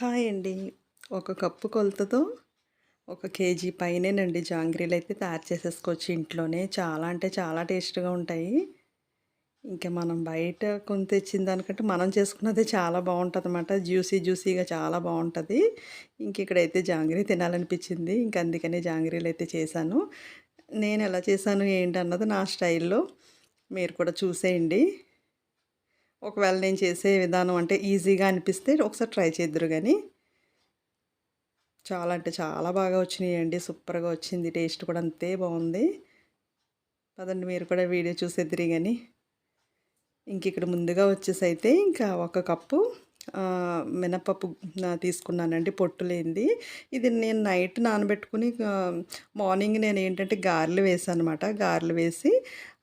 Hi అండి. ఒక cup కొలతతో ఒక కేజీ పైనేనండి జాంగ్రీలు అయితే తయారు చేసేసుకోవచ్చు ఇంట్లోనే. చాలా అంటే చాలా టేస్ట్‌గా ఉంటాయి. ఇంకా మనం బయట కొని తెచ్చిన దానికంటే మనం చేసుకున్నదే చాలా బావుంటదనమాట. జ్యూసీ జ్యూసీగా చాలా బాగుంటుంది ఇంక ఇక్కడైతే జాంగ్రీ తినాలనిపించింది. ఇంక అందుకనే జాంగ్రీలు అయితే చేశాను. నేను ఎలా చేశాను ఏంటన్నది నా స్టైల్‌లో మీరు కూడా చూసేయండి. ఒకవేళ నేను చేసే విధానం అంటే ఈజీగా అనిపిస్తే ఒకసారి ట్రై చేద్దురు కానీ చాలా అంటే చాలా బాగా వచ్చినాయండి. సూపర్‌గా వచ్చింది. టేస్ట్ కూడా అంతే బాగుంది పదండి మీరు కూడా వీడియో చూసేద్దురు కానీ ఇంక ఇక్కడ ముందుగా వచ్చేసైతే ఇంకా ఒక కప్పు మినపప్పు తీసుకున్నానండి పొట్టు లేనిది. ఇది నేను నైట్ నానబెట్టుకుని మార్నింగ్ నేను ఏంటంటే గారెలు వేసానమాట. గారెలు వేసి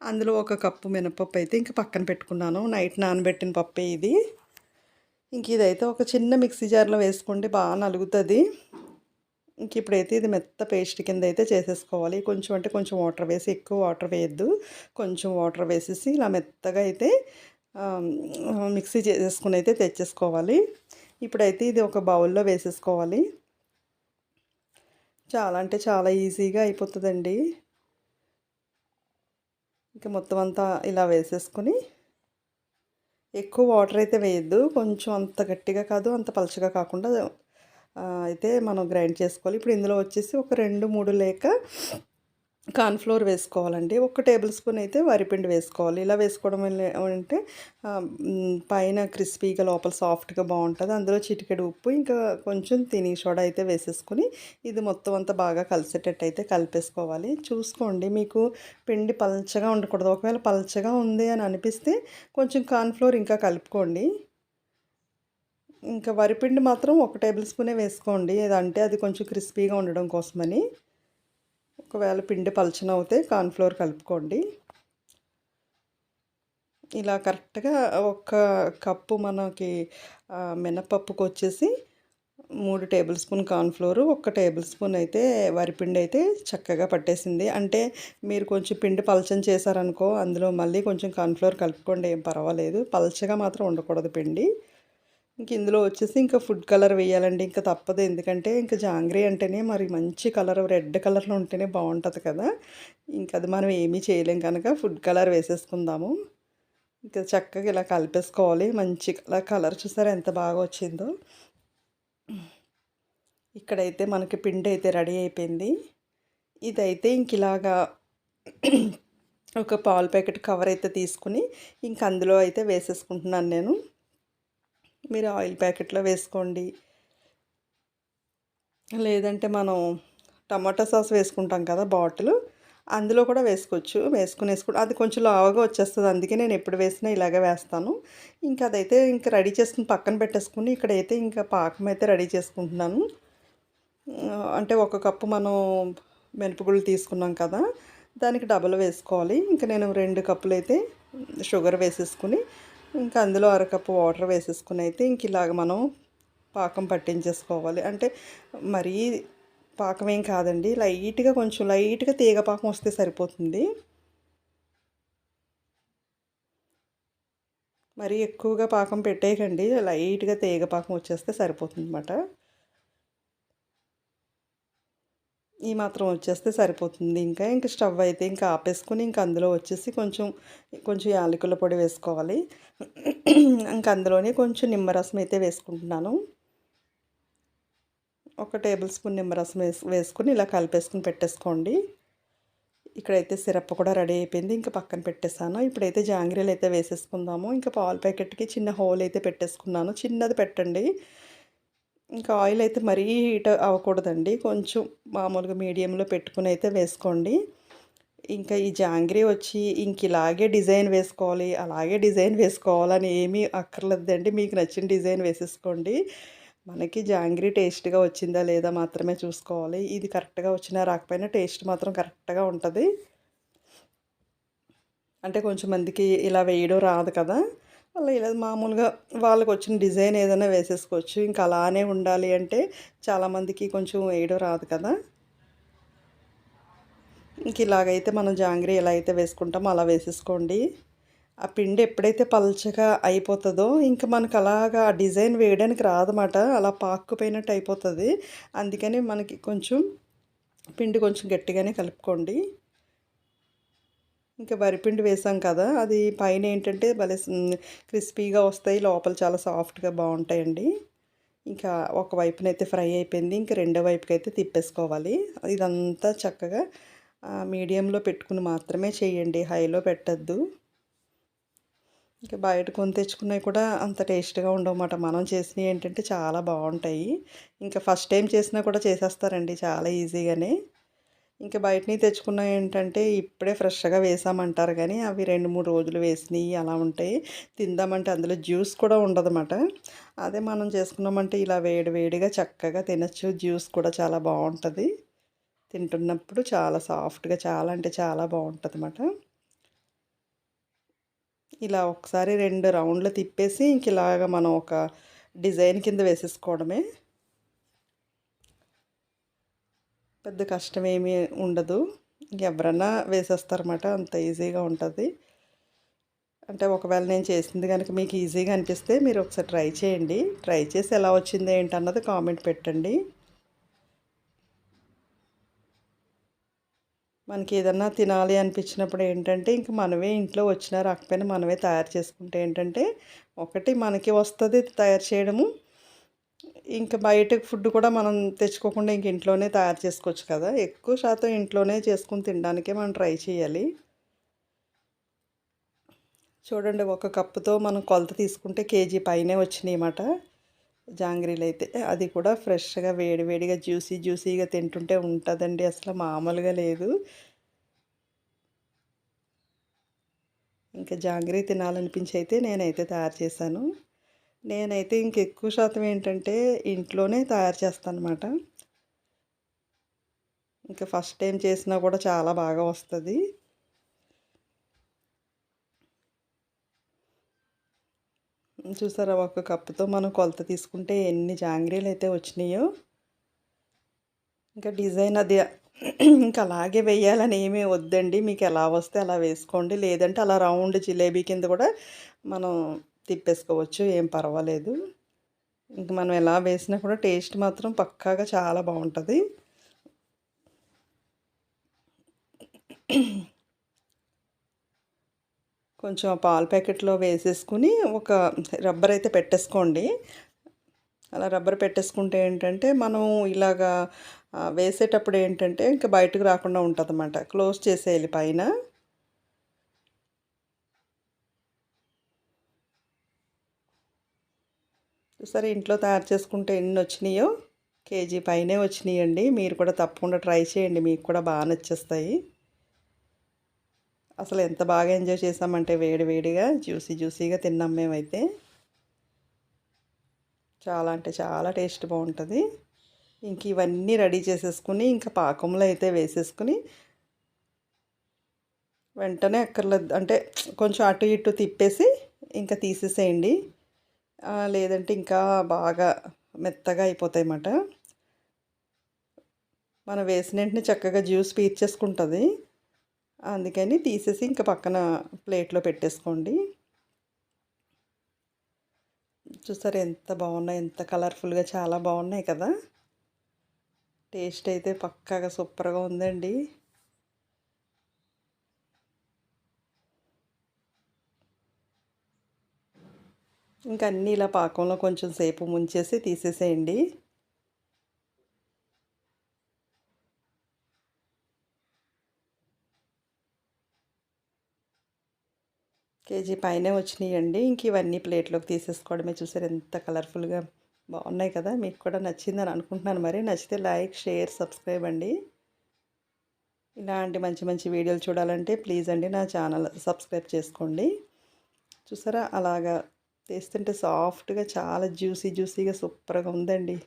అందులో ఒక కప్పు మినపప్పు అయితే ఇంక పక్కన పెట్టుకున్నాను. నైట్ నానబెట్టిన పప్పే ఇది. ఇంక ఇదైతే ఒక చిన్న మిక్సీ జార్‌లో వేసుకుంటే బాగా నలుగుతుంది ఇంక ఇప్పుడైతే ఇది మెత్త పేస్ట్ కింద అయితే చేసేసుకోవాలి. కొంచెం అంటే కొంచెం వాటర్ వేసి ఎక్కువ వాటర్ వేయద్దు కొంచెం వాటర్ వేసేసి ఇలా మెత్తగా అయితే మిక్సీ చేసేసుకుని అయితే తెచ్చేసుకోవాలి. ఇప్పుడైతే ఇది ఒక బౌల్‌లో వేసేసుకోవాలి. చాలా అంటే చాలా ఈజీగా అయిపోతుందండి ఇంకా మొత్తం అంతా ఇలా వేసేసుకొని ఎక్కువ వాటర్ అయితే వేయద్దు కొంచెం అంత గట్టిగా కాదు, అంత పలచగా కాకుండా అయితే మనం గ్రైండ్ చేసుకోవాలి. ఇప్పుడు ఇందులో వచ్చేసి ఒక 2, 3 లేక కార్న్‌ఫ్లోర్ వేసుకోవాలండి. ఒక టేబుల్ స్పూన్ అయితే వరిపిండి వేసుకోవాలి. ఇలా వేసుకోవడం అంటే పైన క్రిస్పీగా లోపల సాఫ్ట్‌గా బాగుంటుంది అందులో చిటికెడు ఉప్పు ఇంకా కొంచెం తిని సోడా అయితే వేసేసుకొని ఇది మొత్తం అంతా బాగా కలిసేటట్టు అయితే కలిపేసుకోవాలి. చూసుకోండి మీకు పిండి పలచగా ఉండకూడదు. ఒకవేళ పలచగా ఉంది అని అనిపిస్తే కొంచెం కార్న్‌ఫ్లోర్ ఇంకా కలుపుకోండి. ఇంకా వరిపిండి మాత్రం ఒక టేబుల్ స్పూనే వేసుకోండి. ఏదంటే అది కొంచెం క్రిస్పీగా ఉండడం కోసమని. ఒకవేళ పిండి పలచన అవుతే కార్న్‌ఫ్లోర్ కలుపుకోండి. ఇలా కరెక్ట్‌గా ఒక కప్పు మనకి ఆహ్, మినపప్పుకొచ్చేసి 3 టేబుల్ స్పూన్ కార్న్‌ఫ్లోర్, ఒక టేబుల్ స్పూన్ అయితే వరిపిండి అయితే చక్కగా పట్టేసింది. అంటే మీరు కొంచెం పిండి పలచన చేశారనుకో అందులో మళ్ళీ కొంచెం కార్న్‌ఫ్లోర్ కలుపుకోండి ఏం పర్వాలేదు. పలచగా మాత్రం ఉండకూడదు పిండి. ఇంక ఇందులో వచ్చేసి ఇంకా ఫుడ్ కలర్ వేయాలండి. ఇంకా తప్పదు. ఎందుకంటే ఇంక జాంగ్రీ అంటేనే మరి మంచి కలర్ రెడ్ కలర్‌లో ఉంటేనే బాగుంటుంది కదా! ఇంక అది మనం ఏమీ చేయలేం కనుక ఫుడ్ కలర్ వేసేసుకుందాము. ఇంకా చక్కగా ఇలా కలిపేసుకోవాలి. మంచి కలర్ కలర్ చూసారా ఎంత బాగా వచ్చిందో. ఇక్కడైతే మనకి పిండి అయితే రెడీ అయిపోయింది. ఇదైతే ఇంక ఇలాగా ఒక పాలు ప్యాకెట్ కవర్ అయితే తీసుకొని ఇంక అందులో అయితే వేసేసుకుంటున్నాను నేను. మీరు ఆయిల్ ప్యాకెట్‌లో వేసుకోండి. లేదంటే మనం టమాటా సాస్ వేసుకుంటాం కదా! బాటిల్ అందులో కూడా వేసుకోవచ్చు. వేసుకుని వేసుకొనేసుకు అది కొంచెం లావుగా వచ్చేస్తుంది అందుకే నేను ఎప్పుడు వేసినా ఇలాగే వేస్తాను. ఇంకా అదైతే ఇంకా రెడీ చేసుకుని పక్కన పెట్టేసుకుని ఇక్కడైతే ఇంకా పాకం అయితే రెడీ చేసుకుంటున్నాను. అంటే ఒక కప్పు మనం మినపగుళ్ళు తీసుకున్నాం కదా! దానికి డబల్ వేసుకోవాలి. ఇంకా నేను రెండు కప్పులు అయితే షుగర్ వేసేసుకుని ఇంకా అందులో అరకప్పు వాటర్ వేసేసుకుని అయితే ఇంక ఇలాగ మనం పాకం పట్టించేసుకోవాలి. అంటే మరీ పాకం ఏం కాదండి. లైట్‌గా కొంచెం లైట్‌గా తీగ పాకం వస్తే సరిపోతుంది. మరీ ఎక్కువగా పాకం పెట్టేయకండి. లైట్‌గా తీగ పాకం వచ్చేస్తే సరిపోతుంది అన్నమాట ఈ మాత్రం వచ్చేస్తే సరిపోతుంది ఇంకా. ఇంకా స్టవ్ అయితే ఇంకా ఆపేసుకుని ఇంకా అందులో వచ్చేసి కొంచెం కొంచెం యాలకుల పొడి వేసుకోవాలి. ఇంకా అందులోనే కొంచెం నిమ్మరసం అయితే వేసుకుంటున్నాను. ఒక టేబుల్ స్పూన్ నిమ్మరసం వేసు వేసుకుని ఇలా కలిపేసుకొని పెట్టేసుకోండి. ఇక్కడైతే సిరప్ కూడా రెడీ అయిపోయింది. ఇంకా పక్కన పెట్టేసాను. ఇప్పుడైతే జాంగ్రీలు అయితే వేసేసుకుందాము. ఇంకా పాల ప్యాకెట్‌కి చిన్న హోల్ అయితే పెట్టేసుకున్నాను. చిన్నది పెట్టండి. ఇంకా ఆయిల్ అయితే మరీ హీట్ అవ్వకూడదండి. కొంచెం మామూలుగా మీడియంలో పెట్టుకుని అయితే వేసుకోండి. ఇంకా ఈ జాంగ్రీ వచ్చి ఇంక ఇలాగే డిజైన్ వేసుకోవాలి, అలాగే డిజైన్ వేసుకోవాలని ఏమీ అక్కర్లేదండి. మీకు నచ్చిన డిజైన్ వేసేసుకోండి. మనకి జాంగ్రీ టేస్ట్‌గా వచ్చిందా లేదా మాత్రమే చూసుకోవాలి. ఇది కరెక్ట్‌గా వచ్చినా రాకపోయినా టేస్ట్ మాత్రం కరెక్ట్‌గా ఉంటుంది అంటే కొంచెం మందికి ఇలా వేయడం రాదు కదా! అలా ఇలా మామూలుగా వాళ్ళకొచ్చిన డిజైన్ ఏదైనా వేసేసుకోవచ్చు. ఇంకా అలానే ఉండాలి అంటే చాలామందికి కొంచెం వేయడం రాదు కదా! ఇంక ఇలాగైతే మనం జాంగ్రీ ఎలా అయితే వేసుకుంటామో అలా వేసేసుకోండి. ఆ పిండి ఎప్పుడైతే పల్చగా అయిపోతుందో ఇంకా మనకు అలాగా ఆ డిజైన్ వేయడానికి రాదన్నమాట అలా పాక్కుపోయినట్టు అయిపోతుంది అందుకని మనకి కొంచెం పిండి కొంచెం గట్టిగానే కలుపుకోండి ఇంకా వరిపిండి వేసాం కదా అది పైన ఏంటంటే భలే క్రిస్పీగా వస్తాయి. లోపల చాలా సాఫ్ట్గా బాగుంటాయండి. ఇంకా ఒక వైపునైతే ఫ్రై అయిపోయింది. ఇంకా రెండో వైపుకి అయితే తిప్పేసుకోవాలి. ఇదంతా చక్కగా మీడియంలో పెట్టుకుని మాత్రమే చేయండి. హైలో పెట్టద్దు. ఇంకా బయట కొని తెచ్చుకున్నవి కూడా అంత టేస్ట్గా ఉండవన్నమాట. మనం చేసినవి ఏంటంటే చాలా బాగుంటాయి. ఇంకా ఫస్ట్ టైం చేసినా కూడా చేసేస్తారండి. చాలా ఈజీగానే. ఇంకా బయటని తెచ్చుకున్న ఏంటంటే ఇప్పుడే ఫ్రెష్గా వేసామంటారు కానీ అవి రెండు మూడు రోజులు వేసినవి అలా ఉంటాయి. తిందామంటే అందులో జ్యూస్ కూడా ఉండదన్నమాట. అదే మనం చేసుకున్నామంటే ఇలా వేడి వేడిగా చక్కగా తినచ్చు. జ్యూస్ కూడా చాలా బాగుంటుంది. తింటున్నప్పుడు చాలా సాఫ్ట్గా చాలా అంటే చాలా బాగుంటుంది అన్నమాట ఇలా ఒకసారి రెండు రౌండ్లు తిప్పేసి ఇంక ఇలాగ మనం ఒక డిజైన్ కింద వేసేసుకోవడమే. పెద్ద కష్టం ఏమీ ఉండదు. ఎవరన్నా వేసేస్తారన్నమాట. అంత ఈజీగా ఉంటుంది. అంటే ఒకవేళ నేను చేసింది కనుక మీకు ఈజీగా అనిపిస్తే మీరు ఒకసారి ట్రై చేయండి. ట్రై చేసి ఎలా వచ్చింది ఏంటన్నది కామెంట్ పెట్టండి. మనకి ఏదన్నా తినాలి అనిపించినప్పుడు ఏంటంటే ఇంక మనమే ఇంట్లో వచ్చినా రాకపోయినా మనమే తయారు చేసుకుంటే ఏంటంటే ఒకటి మనకి వస్తుంది తయారు చేయడము. ఇంకా బయట ఫుడ్ కూడా మనం తెచ్చుకోకుండా ఇంక ఇంట్లోనే తయారు చేసుకోవచ్చు కదా. ఎక్కువ శాతం ఇంట్లోనే చేసుకుని తినడానికే మనం ట్రై చేయాలి. చూడండి ఒక కప్పుతో మనం కొలత తీసుకుంటే కేజీ పైనే వచ్చినాయి అన్నమాట. జాంగ్రీలు అయితే అది కూడా ఫ్రెష్గా వేడివేడిగా జ్యూసీ జ్యూసీగా తింటుంటే ఉంటుందండి. అసలు మామూలుగా లేదు. ఇంకా జాంగ్రీ తినాలనిపించి అయితే నేనైతే తయారు చేశాను. నేనైతే ఇంక ఎక్కువ శాతం ఏంటంటే ఇంట్లోనే తయారు చేస్తాను అనమాట ఇంకా ఫస్ట్ టైం చేసినా కూడా చాలా బాగా వస్తుంది. చూసారా ఒక కప్పుతో మనం కొలత తీసుకుంటే ఎన్ని జాంగ్రీలు అయితే వచ్చినాయో. ఇంకా డిజైన్ అది ఇంకా అలాగే వేయాలని ఏమీ వద్దండి. మీకు ఎలా వస్తే అలా వేసుకోండి. లేదంటే అలా రౌండ్ జిలేబీ కింద కూడా మనం తిప్పేసుకోవచ్చు ఏం పర్వాలేదు. ఇంక మనం ఎలా వేసినా కూడా టేస్ట్ మాత్రం పక్కాగా చాలా బాగుంటుంది. కొంచెం పాల ప్యాకెట్లో వేసేసుకుని ఒక రబ్బర్ అయితే పెట్టేసుకోండి. అలా రబ్బర్ పెట్టేసుకుంటే ఏంటంటే మనం ఇలాగా వేసేటప్పుడు ఏంటంటే ఇంకా బయటకు రాకుండా ఉంటుంది అన్నమాట క్లోజ్ చేసేయాలి పైన. ఒకసారి ఇంట్లో తయారు చేసుకుంటే ఎన్ని వచ్చినాయో? కేజీ పైనే వచ్చినాయండి. మీరు కూడా తప్పకుండా ట్రై చేయండి. మీకు కూడా బాగా నచ్చేస్తాయి. అసలు ఎంత బాగా ఎంజాయ్ చేసామంటే వేడి వేడిగా జ్యూసీ జ్యూసీగా తిన్నాం మేమైతే. చాలా అంటే చాలా టేస్ట్ బాగుంటుంది. ఇంక ఇవన్నీ రెడీ చేసేసుకుని ఇంకా పాకంలో అయితే వేసేసుకుని వెంటనే అక్కర్లేదు. అంటే కొంచెం అటు ఇటు తిప్పేసి ఇంకా తీసేసేయండి. లేదంటే ఇంకా బాగా మెత్తగా అయిపోతాయి అన్నమాట మనం వేసిన వెంటనే చక్కగా జ్యూస్ పీర్చేసుకుంటుంది అందుకని తీసేసి ఇంకా పక్కన ప్లేట్లో పెట్టేసుకోండి. చూసారు ఎంత బాగున్నాయి ఎంత కలర్ఫుల్గా చాలా బాగున్నాయి కదా. టేస్ట్ అయితే పక్కాగా సూపర్గా ఉందండి. ఇంకా అన్నీ ఇలా పాకంలో కొంచెం సేపు ముంచేసి తీసేసేయండి. కేజీ పైనే వచ్చినాయండి. ఇంక ఇవన్నీ ప్లేట్లోకి తీసేసుకోవడమే. చూసారు ఎంత కలర్ఫుల్గా బాగున్నాయి కదా. మీకు కూడా నచ్చిందని అనుకుంటున్నాను మరి. నచ్చితే లైక్ షేర్ సబ్స్క్రైబ్ అండి. ఇలాంటి మంచి మంచి వీడియోలు చూడాలంటే ప్లీజ్ అండి నా ఛానల్ సబ్స్క్రైబ్ చేసుకోండి. చూసారా? అలాగా తీస్తుంటే సాఫ్ట్గా చాలా జ్యూసీ జ్యూసీగా సూపర్గా ఉందండి.